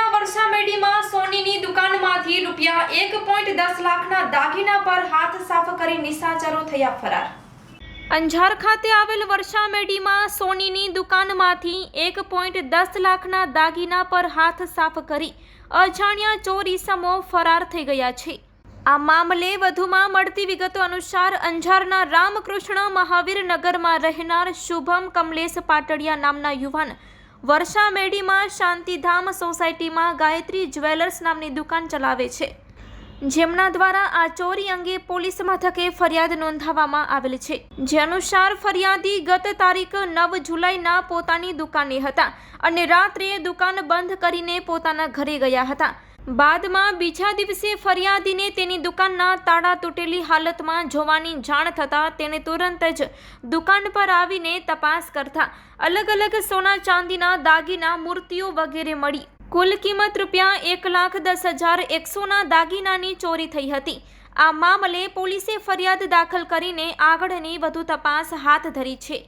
સુરતના વર્ષામેડીમાં સોનીની દુકાનમાંથી રૂપિયા એક પોઈન્ટ દસ લાખના દાગીના પર હાથ સાફ કરી નિશાચરો થયા ફરાર. અંજાર ખાતે આવેલ વર્ષામેડીમાં સોનીની દુકાનમાંથી એક પોઈન્ટ દસ લાખના દાગીના પર હાથ સાફ કરી અજાણ્યા ચોર ઈસમો ફરાર થઈ ગયા છે. આ મામલે વધુમાં મળતી વિગતો અનુસાર અંજારના રામકૃષ્ણ મહાવીર નગરમાં રહેનાર શુભમ કમલેશ પાટડિયા નામના યુવાન વર્ષા મેડીમાં શાંતિધામ સોસાયટીમાં ગાયત્રી જ્વેલર્સ નામની દુકાન ચલાવે છે. જેમના દ્વારા આ ચોરી અંગે પોલીસ મથકે ફરિયાદ નોંધાવવામાં આવેલ છે. જે અનુસાર ફરિયાદી ગત તારીખ નવ જુલાઈના પોતાની દુકાને હતા અને રાત્રે દુકાન બંધ કરીને પોતાના ઘરે ગયા હતા. બાદમાં બીજા દિવસે ફરિયાદીને તેની દુકાનના તાળા તૂટેલી હાલતમાં જોવાની જાણ થતાં તેણે તુરંત જ દુકાન પર આવીને તપાસ કરતા અલગ અલગ સોના ચાંદીના દાગીના, મૂર્તિઓ વગેરે મળી. કુલ કિંમત રૂપિયા એક લાખ દસ હજાર એકસોના દાગીનાની ચોરી થઈ હતી. આ મામલે પોલીસે ફરિયાદ દાખલ કરીને આગળની વધુ તપાસ હાથ ધરી છે.